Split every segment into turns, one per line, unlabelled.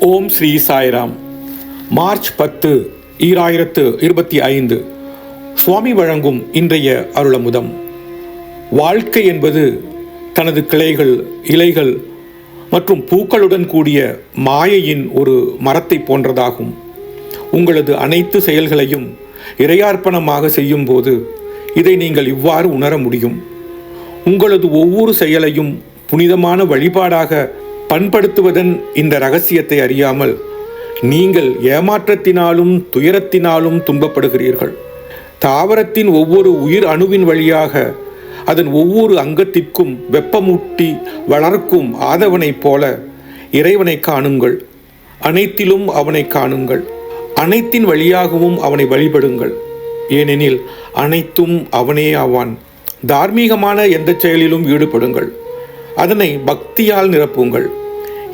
ஓம் Sri Sairam. March பத்து ஈராயிரத்து இருபத்தி ஐந்து. சுவாமி வழங்கும் இன்றைய அருளமுதம். வாழ்க்கை என்பது தனது கிளைகள் இலைகள் மற்றும் பூக்களுடன் கூடிய மாயையின் ஒரு மரத்தை போன்றதாகும். உங்களது அனைத்து செயல்களையும் இறையார்ப்பணமாக செய்யும்போது இதை நீங்கள் இவ்வாறு உணர முடியும். உங்களது ஒவ்வொரு செயலையும் புனிதமான வழிபாடாக பண்படுத்துவதன் இந்த ரகசியத்தை அறியாமல் நீங்கள் ஏமாற்றத்தினாலும் துயரத்தினாலும் துன்பப்படுகிறீர்கள். தாவரத்தின் ஒவ்வொரு உயிர் அணுவின் வழியாக அதன் ஒவ்வொரு அங்கத்திற்கும் வெப்பமூட்டி வளர்க்கும் ஆதவனைப் போல இறைவனை காணுங்கள். அனைத்திலும் அவனை காணுங்கள். அனைத்தின் வழியாகவும் அவனை வழிபடுங்கள். ஏனெனில் அனைத்தும் அவனே ஆவான் தார்மீகமான எந்த செயலிலும் ஈடுபடுங்கள். அதனை பக்தியால் நிரப்புங்கள்.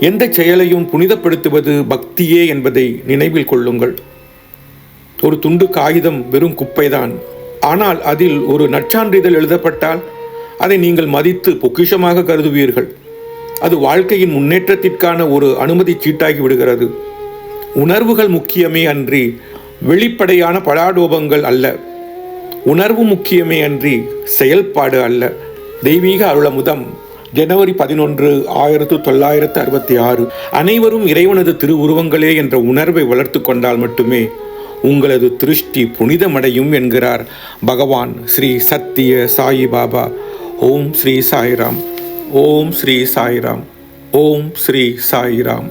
எந்த செயலையும் புனிதப்படுத்துவது பக்தியே என்பதை நினைவில் கொள்ளுங்கள். ஒரு துண்டு காகிதம் வெறும் குப்பைதான். ஆனால் அதில் ஒரு நற்சான்றிதழ் எழுதப்பட்டால் அதை நீங்கள் மதித்து பொக்கிஷமாக கருதுவீர்கள். அது வாழ்க்கையின் முன்னேற்றத்திற்கான ஒரு அனுமதி சீட்டாகி விடுகிறது. உணர்வுகள் முக்கியமே அன்றி வெளிப்படையான படாடோபங்கள் அல்ல. உணர்வு முக்கியமே அன்றி செயல்பாடு அல்ல. தெய்வீக அருளமுதம் ஜனவரி பதினொன்று ஆயிரத்து தொள்ளாயிரத்து அறுபத்தி ஆறு. அனைவரும் இறைவனது திருவுருவங்களே என்ற உணர்வை வளர்த்து கொண்டால் மட்டுமே உங்களது திருஷ்டி புனிதமடையும் என்கிறார் பகவான் ஸ்ரீ சத்திய சாயி பாபா. ஓம் ஸ்ரீ சாய்ராம். ஓம் ஸ்ரீ சாய்ராம். ஓம் ஸ்ரீ சாய்ராம்.